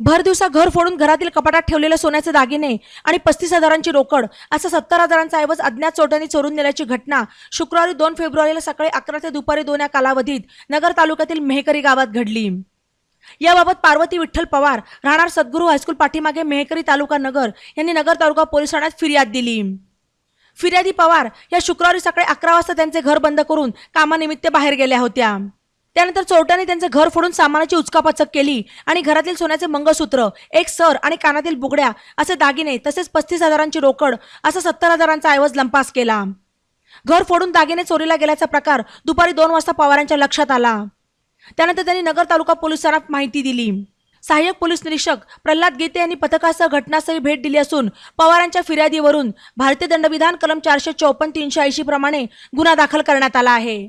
भर दिवसा घर फोडून घरातील कपाटात ठेवलेले सोन्याचे दागिने आणि पस्तीस हजारांची रोकड असा सत्तर हजारांचा ऐवज अज्ञात चोरट्यांनी चोरून नेल्याची घटना शुक्रवारी दोन फेब्रुवारीला सकाळी अकरा ते दुपारी दोन या कालावधीत नगर तालुक्यातील मेहकरी गावात घडली. याबाबत पार्वती विठ्ठल पवार राहणार सद्गुरू हायस्कूल पाठीमागे मेहकरी तालुका नगर यांनी नगर तालुका पोलीस ठाण्यात फिर्याद दिली. फिर्यादी पवार या शुक्रवारी सकाळी अकरा वाजता त्यांचे घर बंद करून कामानिमित्त बाहेर गेल्या होत्या. त्यानंतर चोरट्याने त्यांचे घर फोडून सामानाची उचकापाचक केली आणि घरातील सोन्याचे मंगळसूत्र एक सर आणि कानातील बुगड्या असे दागिने तसेच पस्तीस हजारांची रोकड असा सत्तर हजारांचा ऐवज लंपास केला. घर फोडून दागिने चोरीला गेल्याचा प्रकार दुपारी दोन वाजता पवारांच्या लक्षात आला. त्यानंतर त्यांनी नगर तालुका पोलिसांना माहिती दिली. सहाय्यक पोलीस निरीक्षक प्रल्हाद गीते यांनी पथकासह घटनास्थळी भेट दिली असून पवारांच्या फिर्यादीवरून भारतीय दंडविधान कलम चारशे चौपन्न तीनशे ऐंशी प्रमाणे गुन्हा दाखल करण्यात आला आहे.